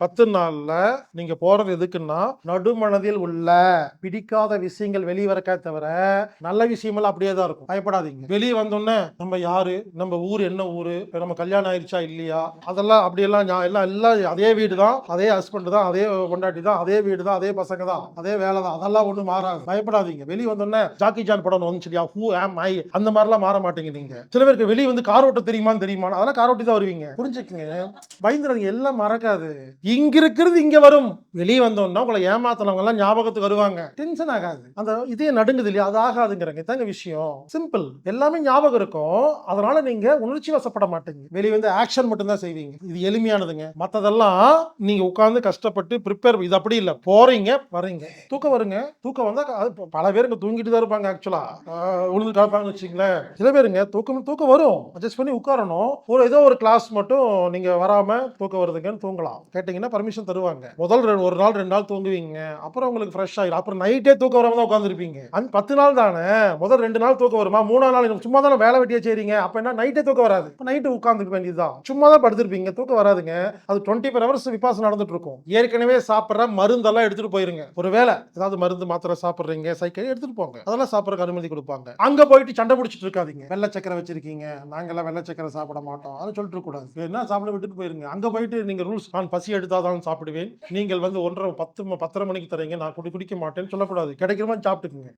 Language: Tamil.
பத்து நாள்ல நீங்க போறது எதுக்குன்னா நடுமனதில் உள்ள பிடிக்காத விஷயங்கள் வெளியே வரக்கா தவிர நல்ல விஷயமெல்லாம் அப்படியே தான் இருக்கும். பயப்படாதீங்க. வெளியே வந்தோடனே நம்ம யாரு? நம்ம ஊர் என்ன ஊரு? நம்ம கல்யாணம் ஆயிடுச்சா இல்லையா? அதெல்லாம் அப்படியெல்லாம் எல்லாம் எல்லாம் அதே வீடு தான். அதே ஹஸ்பண்ட் தான். அதே கொண்டாட்டி தான். அதே வீடு தான். அதே பசங்க தான். அதே வேலை தான். அதெல்லாம் ஒன்றும் மாறாது. பயப்படாதீங்க. வெளியே வந்தோடனே ஜாக்கி ஜான் படம் வந்துச்சு இல்லையா ஹூ ஆம் ஐ அந்த மாதிரிலாம் மாற மாட்டீங்க நீங்க. சில பேருக்கு வெளியே வந்து கார் ஓட்ட தெரியுமான்னு தெரியுமா அதெல்லாம் கார் ஓட்டி தான் வருவீங்க. புரிஞ்சுக்கங்க. பயந்துடாதீங்க. எல்லாம் மறக்காது. இங்க இருக்கிறது இங்க வரும். வெளியே வந்தோம்னா உங்களை ஏமாத்தினவங்க எல்லாம் ஞாபகத்துக்கு வருவாங்க. டென்ஷன் ஆகாது. அந்த இதே நடுங்குது இல்லையா? அது ஆகாதுங்கிறங்க. இதாங்க விஷயம். சிம்பிள் எல்லாமே ஞாபகம் இருக்கும். அதனால நீங்க உணர்ச்சி வசப்பட மாட்டீங்க. வெளியே வந்து ஆக்ஷன் மட்டும் தான் செய்வீங்க. இது எளிமையானதுங்க. மத்ததெல்லாம் நீங்க உட்கார்ந்து கஷ்டப்பட்டு ப்ரிப்பேர் இது அப்படி இல்ல. போறீங்க வரீங்க. தூக்கம் வருங்க. தூக்கம் வந்தா அது ப- பல பேர் இங்க தூங்கிட்டு தான் இருப்பாங்க ஆக்சுவலா உழுந்து கலப்பாங்கன்னு வச்சுங்களேன் சில பேருங்க தூக்கம் தூக்கம் வரும். அட்ஜஸ்ட் பண்ணி உட்காரணும். ஒரு ஏதோ ஒரு கிளாஸ் மட்டும் நீங்க வராம தூக்கம் வருதுங்கன்னு தூங்கலாம். கேட்டீங்கன்னா பர்மிஷன் தருவாங்க. முதல் ஒரு நாள் ரெண்டு நாள் தூங்குவீங்க. அப்புறம் உங்களுக்கு ஃப்ரெஷ் ஆயிடும் அப்புறம் நைட்டே தூக்கம் வராம தான் உட்காந்துருப்பீங்க அண்ட் பத்து நாள் தானே? முதல் ரெண்டு நாள் தூக்கம் வருமா? மூணாவது நாள் சும்மா தானே வேலை வெட்டியா செய்றீங்க? அப்ப என்ன? நைட்டே தூக்கம் வராது. நைட்டு உட்காந்துக்க வேண்டியதுதான். சும்மா தான் படுத்திருப்பீங்க. தூக்கம் வராதுங்க. அது டுவெண்ட்டி ஃபோர் ஹவர்ஸ் விபாசம் நடந்துட்டு இருக்கும் ஏற்கனவே சாப்பிட்ற மருந்தெல்லாம் எடுத்துட்டு போயிருங்க. ஒரு வேலை ஏதாவது மருந்து மாத்திரை சாப்பிட்றீங்க சைக்கிள் எடுத்துட்டு போங்க. அதெல்லாம் சாப்பிட்றதுக்கு அனுமதி கொடுப்பாங்க. அங்க போயிட்டு சண்டை பிடிச்சிட்டு இருக்காதீங்க. வெள்ளை சக்கரை வச்சிருக்கீங்க. நாங்கெல்லாம் வெள்ளை சக்கரை சாப்பிட மாட்டோம். அதை சொல்லிட்டு கூடாது. என்ன? சாப்பிட விட்டுட்டு போயிருங்க. அங்க போயிட்டு நீங்க ரூல்ஸ் நான் பசி எடுத்தாதான் சாப்பிடுவேன். நீங்கள் வந்து ஒன்றரை பத்து பத்தரை மணிக்கு தரீங்க. நான் குடி குடிக்க மாட்டேன்னு சொல்லக்கூடாது. கிடைக்கிற மாதிரி சாப்பிட்டுக்குங்க.